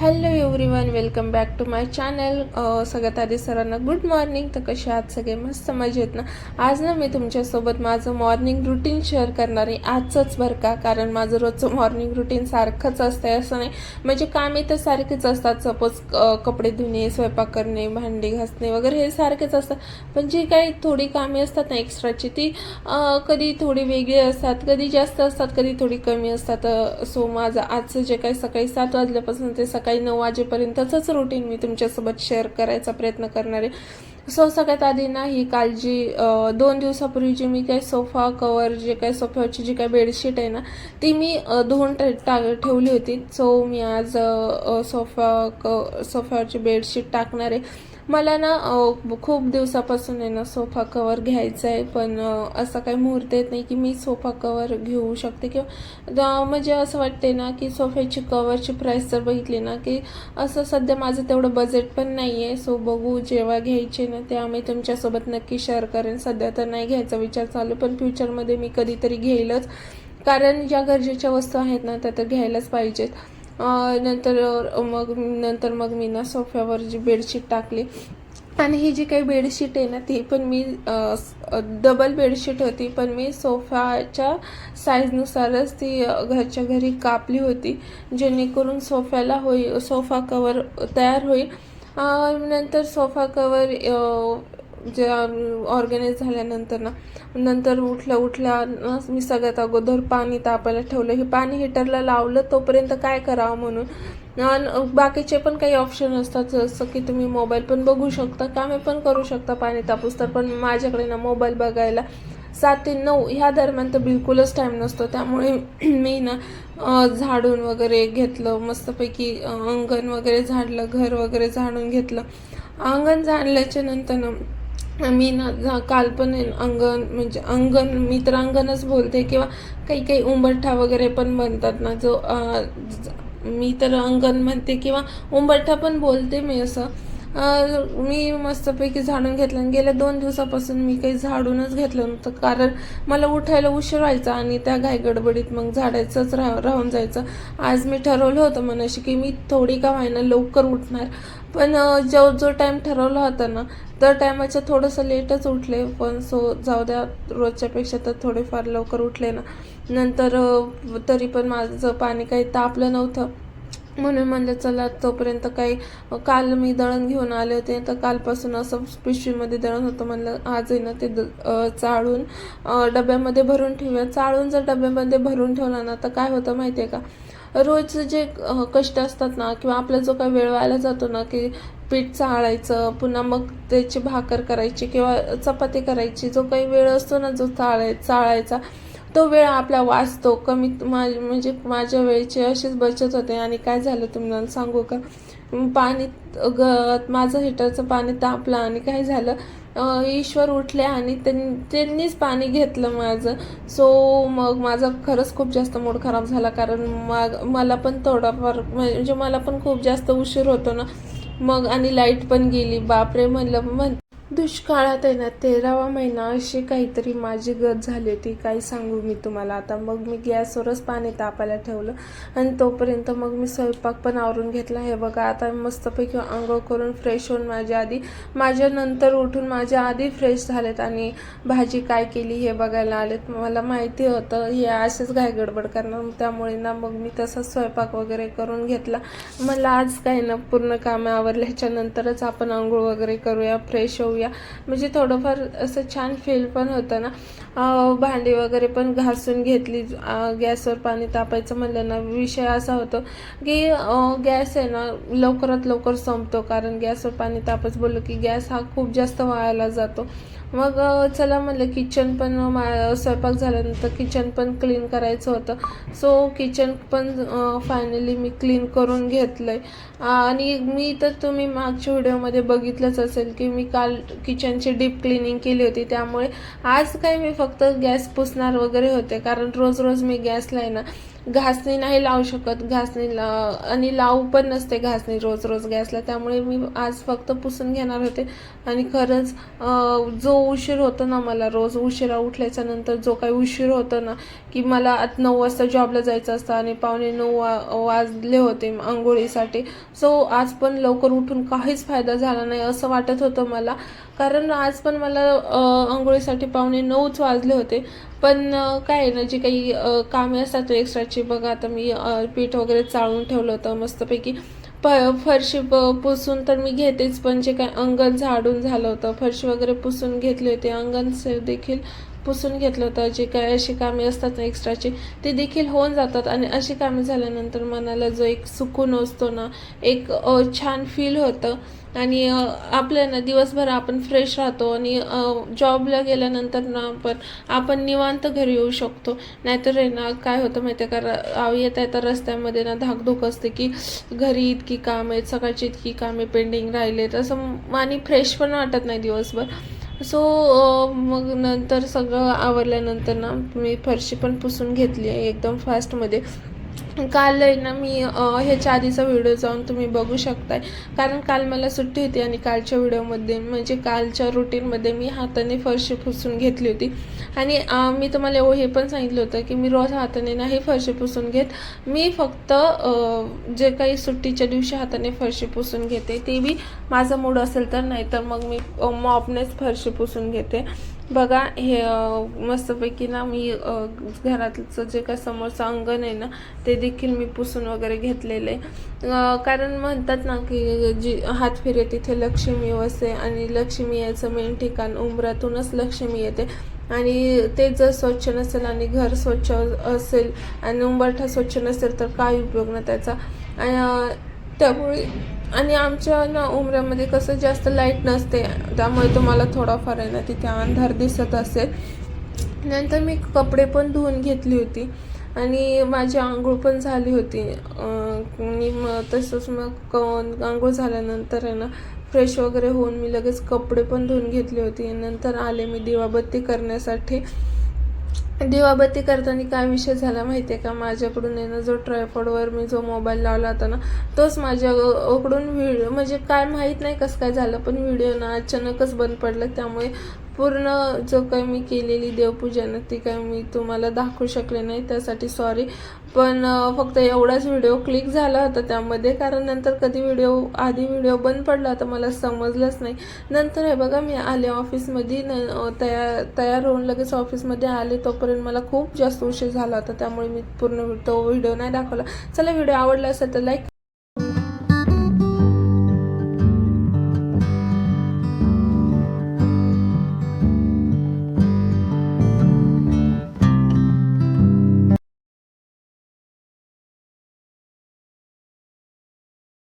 Hello everyone welcome back to my channel. सगळ्यात आधी सरांना गुड मॉर्निंग. तर कसे आहात? सगळे मस्त मजेत ना? आज ना मी तुमच्यासोबत माझं मॉर्निंग रुटीन शेअर करणार आहे. आजचंच बरं का? कारण माझं रोजचं मॉर्निंग रुटीन सारखंच असतंय असं नाही. म्हणजे कामे तर सारखेच असतात. सपोज कपडे धुणे स्वयंपाक करणे भांडी घासणे वगैरे हे सारखेच असतात. पण जी काही थोडी कामे असतात ना एक्स्ट्राची ती कधी थोडी वेगळी असतात कधी जास्त असतात कधी थोडी कमी असतात. सो माझं आजचं जे काही सकाळी सात वाजल्यापासून ते सकाळी नऊ वाजेपर्यंतच रुटीन मी तुमच्यासोबत शेअर करायचा प्रयत्न करणार आहे. सो सगळ्यात आधी ना ही काल जी दोन दिवसापूर्वी जी मी काही सोफा कवर जे काही सोफ्याची जी काही बेडशीट आहे ना ती मी धुवून टा ठेवली होती. सो मी आज सोफा क सोफ्यावरची बेडशीट टाकणार आहे. मला ना खूप दिवसापासून आहे ना सोफा कवर घ्यायचा आहे पण असा असं काही मुहूर्त येत नाही की मी सोफा कवर घेऊ शकते किंवा म्हणजे असं वाटते ना की सोफ्याची कवरची प्राईस जर बघितली ना की असं सध्या माझं तेवढं बजेट पण नाही आहे सो बघू जेव्हा घ्यायचे ना ते आम्ही तुमच्यासोबत नक्की शेअर करेन. सध्या तर नाही घ्यायचा विचार चालू पण फ्युचरमध्ये मी कधीतरी घेईलच. कारण ज्या गरजेच्या वस्तू आहेत ना त्या तर घ्यायलाच पाहिजेत. नंतर मग नंतर मग मी ना सोफ्यावर जी बेडशीट टाकली. आणि ही जी काही बेडशीट आहे ना ती पण मी डबल बेडशीट होती. पण मी सोफ्याच्या साईजनुसारच ती घरच्या घरी कापली होती. जेणेकरून सोफ्याला होई सोफा कवर तयार होईल. नंतर सोफा कवर जे ऑर्गनाईज झाल्यानंतर ना नंतर उठल्या उठल्या मी सगळ्यात अगोदर पाणी तापायला ठेवलं. हे पाणी हिटरला लावलं तोपर्यंत काय करावं म्हणून? बाकीचे पण काही ऑप्शन असतात जसं की तुम्ही मोबाईल पण बघू शकता कामे पण करू शकता पाणी तापूस तर पण माझ्याकडे ना मोबाईल बघायला सात ते नऊ ह्या दरम्यान तर बिलकुलच टाईम नसतो. त्यामुळे मी ना झाडून वगैरे घेतलं मस्तपैकी अंगण वगैरे झाडलं घर वगैरे झाडून घेतलं. अंगण झाडल्याच्या नंतर ना मी ना काल पण अंगण म्हणजे अंगण मी तर अंगणच बोलते किंवा काही काही उंबरठा वगैरे पण बनतात ना जो मी तर अंगण म्हणते किंवा उंबरठा पण बोलते मी असं. मी मस्तपैकी झाडून घेतलं आणि गेल्या दोन दिवसापासून मी काही झाडूनच घेतलं नव्हतं. कारण मला उठायला उशीर व्हायचा आणि त्या घाईगडबडीत मग झाडायचंच राह राहून जायचं. आज मी ठरवलं होतं मनाशी की मी थोडी का व्हायना लवकर उठणार. पण जो जो टाईम ठरवला होता ना तर टायमाच्या थोडंसं लेटच उठले. पण सो जाऊ द्या रोजच्यापेक्षा तर थोडेफार लवकर उठले ना. नंतर तरी पण माझं पाणी काही तापलं नव्हतं. म्हणून म्हणलं चला तोपर्यंत काही काल मी दळण घेऊन आले होते. तर कालपासून असं पिशवीमध्ये दळण होतं. म्हणलं आजही ना ते द चाळून डब्यामध्ये भरून ठेवूया. चाळून जर डब्यामध्ये भरून ठेवला ना तर काय होतं माहिती आहे का? रोज जे कष्ट असतात ना किंवा आपला जो काही वेळ व्हायला जातो ना की पीठ चाळायचं पुन्हा मग त्याची भाकर करायची किंवा चपाती करायची जो काही वेळ असतो ना जो चाळाय चाळायचा तो वेळ आपला वाचतो. कमी मा- म्हणजे माझ्या वेळेची अशीच बचत होते. आणि काय झालं तुम्हाला सांगू का? पाणी ग माझं हिटरचं पाणी तापलं आणि काय झालं? ईश्वर उठले आणि त्यां त्यांनीच पाणी घेतलं माझं. सो मग माझा खरंच खूप जास्त मूड खराब झाला कारण मग मला पण थोडाफार म्हणजे मला पण खूप जास्त उशीर होतो ना. मग आणि लाइट पण गेली. बापरे म्हणलं म्हण दुष्काळात आहे ना तेरावा महिना अशी काहीतरी माझी गत झाली होती. काही सांगू मी तुम्हाला. आता मग मी गॅसवरच पाणी तापायला ठेवलं आणि तोपर्यंत मग मी स्वयंपाक पण आवरून घेतला. हे बघा आता मस्तपैकी आंघोळ करून फ्रेश होऊन माझ्या आधी माझ्या नंतर उठून माझ्या आधी फ्रेश झालेत आणि भाजी काय केली हे बघायला आलेत. मला माहिती होतं हे असेच घाय गडबड करणार. त्यामुळे ना मग मी तसाच स्वयंपाक वगैरे करून घेतला. मला आज काय ना पूर्ण कामे आवरल्याच्या नंतरच आपण आंघोळ वगैरे करूया फ्रेश करूया. म्हणजे थोडंफार असं छान फील पण होतं ना. भांडी वगैरे पण घासून घेतली. गॅसवर पाणी तापायचं म्हणलं ना विषय असा होतो की गॅस आहे ना लवकरात लवकर संपतो. कारण गॅसवर पाणी तापच बोललो की गॅस हा खूप जास्त वायाला जातो. मग चला म्हणलं किचन पण मा स्वयंपाक झाल्यानंतर किचन पण क्लीन करायचं होतं. सो किचन पण फायनली मी क्लीन करून घेतलं आहे आणि मी तर तुम्ही मागच्या व्हिडिओमध्ये बघितलंच असेल की मी काल किचनची डीप क्लिनिंग केली होती. त्यामुळे आज काय मी फक्त गॅस पुसणार वगैरे होते. कारण रोज रोज मी गॅसला आहे ना घासणी नाही लावू शकत. घासणी ला आणि लावू पण नसते घासणी रोज रोज गॅसला त्यामुळे मी आज फक्त पुसून घेणार होते. आणि खरंच जो उशीर होतो ना मला रोज उशिरा उठल्याच्या नंतर जो काही उशीर होतो ना की मला आत नऊ वाजता जॉबला जायचं असतं आणि पावणे नऊ वा वाजले होते आंघोळीसाठी. सो आज पण लवकर उठून काहीच फायदा झाला नाही असं वाटत होतं मला. कारण आज पण मला आंघोळीसाठी पाहुणे नऊच वाजले होते. पण काय आहे ना जे काही कामे असतात एक्स्ट्राची बघा आता मी पीठ वगैरे चाळून ठेवलं होतं मस्तपैकी. प फरशी प पुसून तर मी घेतेच पण जे काय अंगण झाडून झालं होतं फरशी वगैरे पुसून घेतली होती. अंगण देखील पुसून घेतलं होतं. जे काय अशी कामे असतात ना एक्स्ट्राची ते देखील होऊन जातात. आणि अशी कामे झाल्यानंतर मनाला जो एक सुकून असतो ना एक छान फील होतं. आणि आपल्या ना दिवसभर आपण फ्रेश राहतो. आणि जॉबला गेल्यानंतर ना आपण आपण निवांत घरी येऊ शकतो. नाहीतर आहे ना काय होतं माहिती आहे का येता येता रस्त्यामध्ये ना धाकधूक असते की घरी इतकी कामं आहेत सकाळची इतकी कामे पेंडिंग राहिलेत. असं आणि फ्रेश पण वाटत नाही दिवसभर. सो मग नंतर सगळं आवरल्यानंतर ना मी फरशी पण पुसून घेतली आहे एकदम फास्टमध्ये काल आहे ना मी ह्याच्या आधीचा व्हिडिओ जाऊन तुम्ही बघू शकताय. कारण काल मला सुट्टी होती आणि कालच्या व्हिडिओमध्ये म्हणजे कालच्या रुटीनमध्ये मी हाताने फरशी पुसून घेतली होती. आणि मी तुम्हाला हे पण सांगितलं होतं की मी रोज हाताने नाही फरशी पुसून घेत. मी फक्त जे काही सुट्टीच्या दिवशी हाताने फरशी पुसून घेते ते बी माझा मूड असेल तर नाही तर मग मी मॉपनेच फरशी पुसून घेते. बघा हे मस्तपैकी ना मी घरातलं जे काय समोरचं अंगण आहे ना ते देखील मी पुसून वगैरे घेतलेलं आहे. कारण म्हणतात ना की जी हात फिरे तिथे लक्ष्मी वसे आणि लक्ष्मी याचं मेन ठिकाण उंबरातूनच लक्ष्मी येते. आणि ते जर स्वच्छ नसेल आणि घर स्वच्छ असेल आणि उंबरठा स्वच्छ नसेल तर काय उपयोग ना त्याचा. आणि, त्यामुळे आणि आमच्या ना उमऱ्यामध्ये कसं जास्त लाइट नसते त्यामुळे तुम्हाला थोडाफार आहे ना तिथे अंधार दिसत असेल. नंतर मी कपडे पण धुवून घेतली होती आणि माझी आंघोळ पण झाली होती. आणि मग तसंच मग आंघोळ झाल्यानंतर आहे ना फ्रेश वगैरे होऊन मी लगेच कपडे पण धुवून घेतले होते. नंतर आले मी दिवाबत्ती करण्यासाठी. दिवाबत्ती करताना काय विषय झाला माहिती आहे का? माझ्याकडून आहे ना जो ट्रायफॉडवर मी जो मोबाईल लावला होता ना तोच माझ्याकडून व्हिडिओ म्हणजे काय माहीत नाही कसं काय झालं पण व्हिडिओ ना अचानकच बंद पडलं. त्यामुळे पूर्ण जो काही मी केलेली देवपूजा ना ती काय मी तुम्हाला दाखवू शकले नाही त्यासाठी सॉरी पण फक्त एवढाच व्हिडिओ क्लिक झाला होता त्यामध्ये कारण नंतर कधी व्हिडिओ आधी व्हिडिओ बंद पडला तर मला समजलंच नाही. नंतर हे बघा मी आले ऑफिसमध्ये न तयार तयार होऊन लगेच ऑफिसमध्ये आले तोपर्यंत मला खूप जास्त उशीर झाला होता त्यामुळे मी पूर्ण तो व्हिडिओ नाही दाखवला. चला व्हिडिओ आवडला असेल तर लाईक